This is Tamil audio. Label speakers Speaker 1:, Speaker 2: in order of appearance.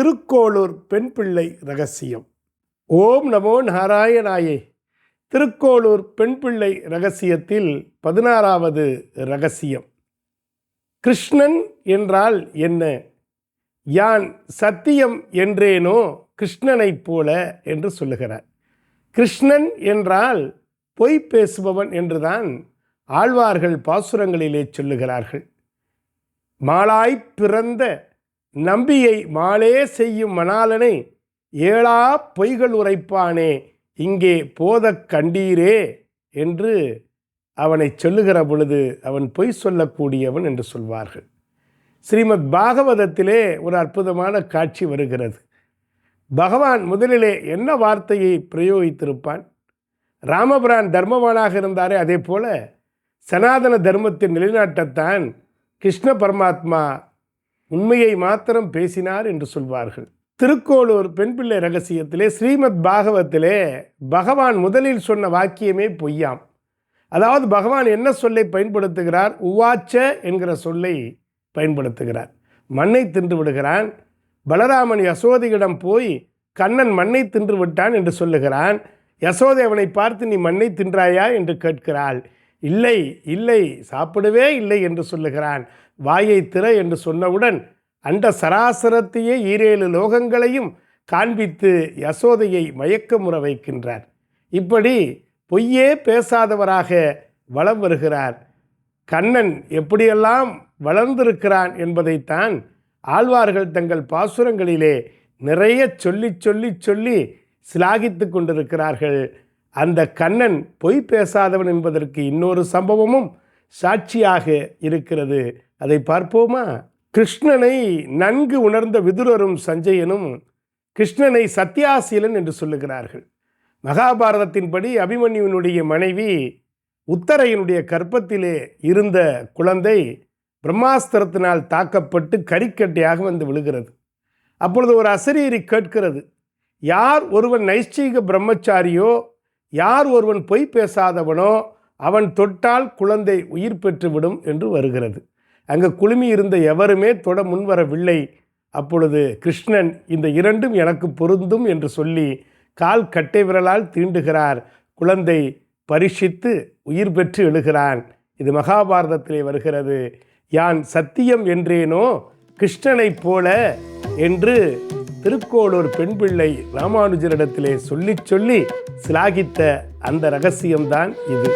Speaker 1: திருக்கோளூர் பெண் பிள்ளை ரகசியம். ஓம் நமோ நாராயணாயே. திருக்கோளூர் பெண் பிள்ளை ரகசியத்தில் பதினாறாவது ரகசியம். கிருஷ்ணன் என்றால் என்ன? யான் சத்தியம் என்றேனோ கிருஷ்ணனைப் போல என்று சொல்லுகிறார். கிருஷ்ணன் என்றால் பொய் பேசுபவன் என்றுதான் ஆழ்வார்கள் பாசுரங்களிலே சொல்லுகிறார்கள். மாலாய்ப் பிறந்த நம்பியை மாலே செய்யும் மணாலனை ஏழா பொய்கள் உரைப்பானே இங்கே போதக் கண்டீரே என்று அவனை சொல்லுகிற பொழுது அவன் பொய் சொல்லக்கூடியவன் என்று சொல்வார்கள். ஸ்ரீமத் பாகவதத்திலே ஒரு அற்புதமான காட்சி வருகிறது. பகவான் முதலிலே என்ன வார்த்தையை பிரயோகித்திருப்பான்? ராமபிரான் தர்மவானாக இருந்தாரே அதே போல சனாதன தர்மத்தின் நிலைநாட்டத்தான் கிருஷ்ண பரமாத்மா உண்மையை மாத்திரம் பேசினார் என்று சொல்வார்கள். திருக்கோளூர் பெண் பிள்ளை ரகசியத்திலே ஸ்ரீமத் பாகவத்திலே பகவான் முதலில் சொன்ன வாக்கியமே பொய்யாம். அதாவது பகவான் என்ன சொல்லை பயன்படுத்துகிறார்? உவாச்ச என்கிற சொல்லை பயன்படுத்துகிறார். மண்ணை தின்று விடுகிறான். பலராமன் யசோதையிடம் போய் கண்ணன் மண்ணை தின்று விட்டான் என்று சொல்லுகிறான். யசோதை அவனை பார்த்து நீ மண்ணை தின்றாயா? என்று கேட்கிறாள். இல்லை இல்லை சாப்பிடவே இல்லை என்று சொல்லுகிறான். வாயை திற என்று சொன்னவுடன் அண்ட சராசரத்தையே ஈரேழு லோகங்களையும் காண்பித்து யசோதையை மயக்க முற வைக்கின்றார். இப்படி பொய்யே பேசாதவராக வளம் வருகிறார். கண்ணன் எப்படியெல்லாம் வளர்ந்திருக்கிறான் என்பதைத்தான் ஆழ்வார்கள் தங்கள் பாசுரங்களிலே நிறைய சொல்லி சொல்லி சொல்லி சிலாகித்து கொண்டிருக்கிறார்கள். அந்த கண்ணன் பொய் பேசாதவன் என்பதற்கு இன்னொரு சம்பவமும் சாட்சியாக இருக்கிறது. அதை பார்ப்போமா? கிருஷ்ணனை நன்கு உணர்ந்த விதுரரும் சஞ்சயனும் கிருஷ்ணனை சத்யாசீலன் என்று சொல்லுகிறார்கள். மகாபாரதத்தின்படி அபிமன்யுவினுடைய மனைவி உத்தரையனுடைய கற்பத்திலே இருந்த குழந்தை பிரம்மாஸ்திரத்தினால் தாக்கப்பட்டு கரிக்கட்டையாக வந்து விழுகிறது. அப்பொழுது ஒரு அசரீரி கேட்கிறது யார் ஒருவன் நைஷ்டீக பிரம்மச்சாரியோ யார் ஒருவன் பொய் பேசாதவனோ அவன் தொட்டால் குழந்தை உயிர் பெற்றுவிடும் என்று வருகிறது. அங்கே குழுமி இருந்த எவருமே தொட முன்வரவில்லை. அப்பொழுது கிருஷ்ணன் இந்த இரண்டும் எனக்கு பொருந்தும் என்று சொல்லி கால் கட்டை விரலால் தீண்டுகிறார். குழந்தை பரிசித்து உயிர் பெற்று எழுகிறான். இது மகாபாரதத்திலே வருகிறது. யான் சத்தியம் என்றேனோ கிருஷ்ணனைப் போல என்று திருக்கோளூர் பெண் பிள்ளை ராமானுஜரிடத்திலே சொல்லி சொல்லி சிலாகித்த அந்த ரகசியம்தான் இது.